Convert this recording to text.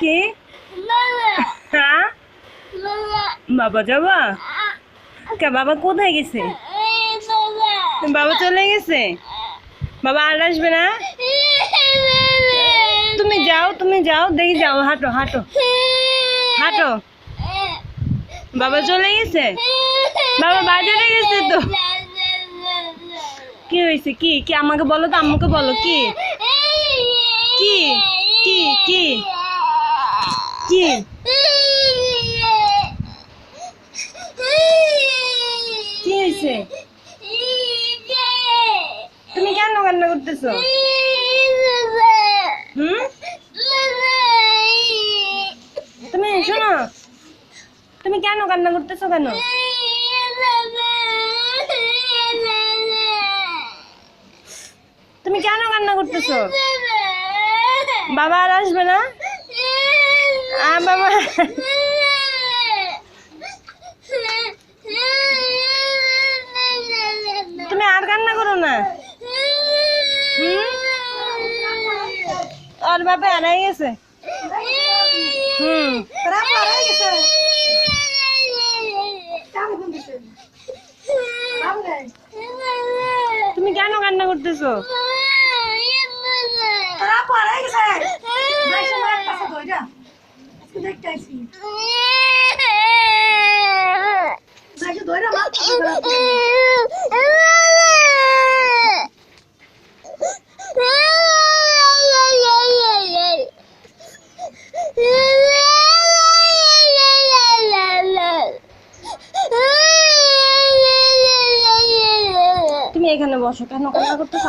কি? হ্যাঁ? বাবা যাবা? কে, বাবা কোথায় গেছে? বাবা চলে গেছে? বাবা আর আসবে না? তুমি যাও তুমি যাও, দেখি যাও, হাঁটো হাঁটো। হাঁটো। বাবা চলে গেছে? বাবা বাজারে গেছে তো? কি হয়েছে? কি কি আমাকে বলো তো আম্মুকে বলো, কি? কি? কি? তুমি কেন কান্না করতেছো? তুমি শোনো, তুমি কেন কান্না করতেছো কেন? তুমি কেন কান্না করতেছো? বাবা আর আসবে না? বাবা তুমি আর কান্না করো না। আর বাবা হারাই গেছে। হুম। তুমি কেন কান্না করতেছো? তুমি এখানে বসো কেন কান্না করতেছো